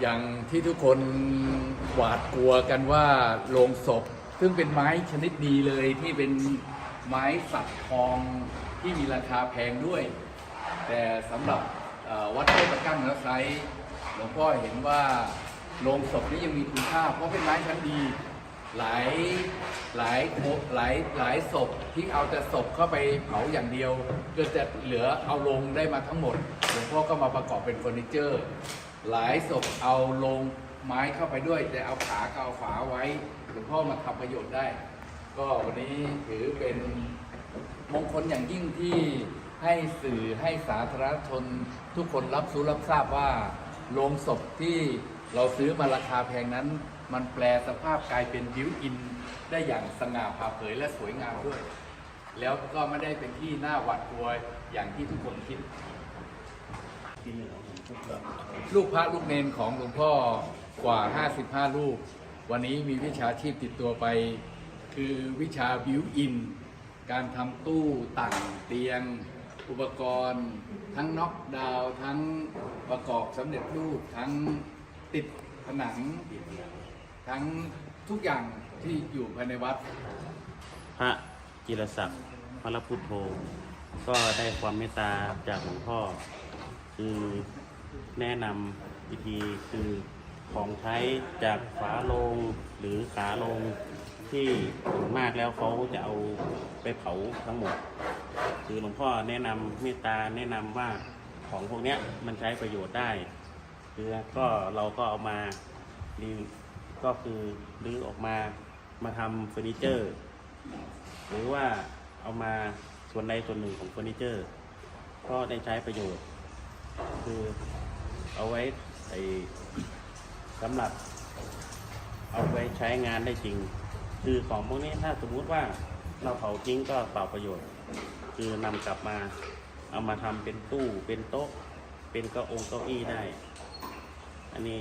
อย่างที่ทุกคนหวาดกลัวกันว่าโลงศพ ซึ่งเป็นไม้ชนิดดีเลยที่เป็นไม้สักทองที่มีราคาแพงด้วย แต่สำหรับวัดเทพกั้งและไซหลวงพ่อเห็นว่าโลงศพนี้ยังมีคุณค่า เพราะเป็นไม้ชั้นดี หลายหลายโคหลายหลายศพที่เอาแต่ศพเข้าไปเผาอย่างเดียวก็จะเหลือเอาลงได้มาทั้งหมดหลวงพ่อก็มาประกอบเป็นเฟอร์นิเจอร์ หลายศพเอาลงไม้เข้าไปด้วย แต่เอาขากับเอาฝาไว้หลวงพ่อมาทำประโยชน์ได้ ก็วันนี้ถือเป็นมงคลอย่างยิ่งที่ให้สื่อให้สาธารณชน ทุกคนรับรู้รับทราบว่าโลงศพที่เราซื้อมาราคาแพงนั้น มันแปลสภาพกลายเป็นบิวอิน ได้อย่างสง่าผ่าเผยและสวยงามด้วย แล้วก็ไม่ได้เป็นที่น่าหวาดกลัวอย่างที่ทุกคนคิด ลูกพระลูกเนนของหลวงพ่อกว่า 55 รูป วันนี้มีวิชาชีพติดตัวไป คือวิชาบิวอิน การทำตู้ต่างเตียง อุปกรณ์ ทั้งน็อกดาวทั้งประกอบสำเร็จรูป ทั้งติดผนัง ทั้งทุกอย่างที่อยู่ภายในวัด พระจิรศักดิ์พระพุทโธ ก็ได้ความเมตตาจากหลวงพ่อคือ แนะนำวิธีคือของใช้จากฝาโลงหรือขาโลงที่ส่วนมากแล้วเขาจะเอาไปเผาทั้งหมด คือหลวงพ่อแนะนำเมตตาแนะนำว่าของพวกเนี้ยมันใช้ประโยชน์ได้คือก็เราก็เอามารีก็คือรื้อออกมามาทำเฟอร์นิเจอร์ หรือว่าเอามาส่วนใดส่วนหนึ่งของเฟอร์นิเจอร์ ก็ได้ใช้ประโยชน์ คือ เอาไว้ไอสำหรับเอาไว้ใช้งานได้จริง คือของพวกนี้ถ้าสมมุติว่าเราเผาทิ้งก็เปล่าประโยชน์ คือนำกลับมาเอามาทำเป็นตู้เป็นโต๊ะ เป็นเก้าองเก้าอี้ได้ อันนี้